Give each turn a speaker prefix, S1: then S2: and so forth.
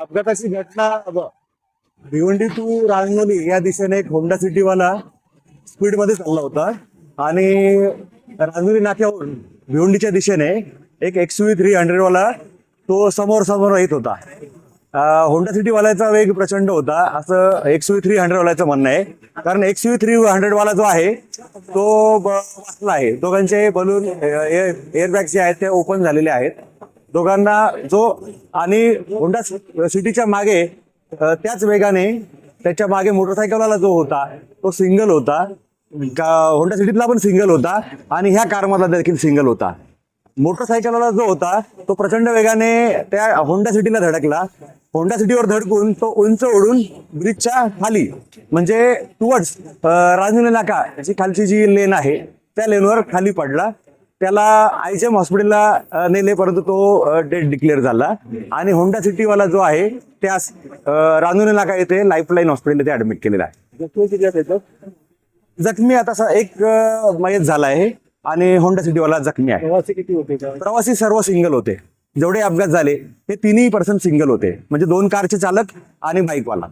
S1: अपघाताची घटना भिवंडी टू रांगोली या दिशेने एक होंडा सिटीवाला स्पीडमध्ये चालला होता. आणि रांगोली नाक्यावरून भिवंडीच्या दिशेने एक एक्स व्ही थ्री हंड्रेडवाला तो समोर समोर येत होता. होंडा सिटीवाल्याचा वेग प्रचंड होता. असं एक्स व्ही थ्री हंड्रेडवाल्याचं म्हणणं आहे. कारण एक्स व्ही थ्री हंड्रेडवाला जो आहे तो बसला वाचला आहे. दोघांचे बलून एअरबॅग जे आहेत ते ओपन झालेले आहेत. दोघांना जो आणि होंडा सिटीच्या मागे त्याच वेगाने त्याच्यामागे मोटरसायकलवाला जो होता तो सिंगल होता. होंडा सिटीतला पण सिंगल होता आणि ह्या कारमधला देखील सिंगल होता. मोटरसायकलवाला जो होता तो प्रचंड वेगाने त्या होंडा सिटीला धडकला. होंडा सिटीवर धडकून तो उंच ओढून ब्रिजच्या खाली म्हणजे टुवर्ड्स राजनी नाका जी खालची जी लेन आहे त्या लेनवर खाली पडला. त्याला आयजीएम हॉस्पिटलला नेले परंतु तो डेट डिक्लेअर झाला. आणि होंडा सिटीवाला जो आहे त्यास रांजुने नाका येथे लाईफलाईन हॉस्पिटल येथे ऍडमिट केलेला आहे. जखमी आता एक मयत झाला आहे आणि होंडा सिटीवाला जखमी आहे.
S2: प्रवासी किती होते?
S1: प्रवासी सर्व सिंगल होते. जेवढे अपघात झाले ते तिन्ही पर्सन सिंगल होते. म्हणजे दोन कारचे चालक आणि बाईकवाला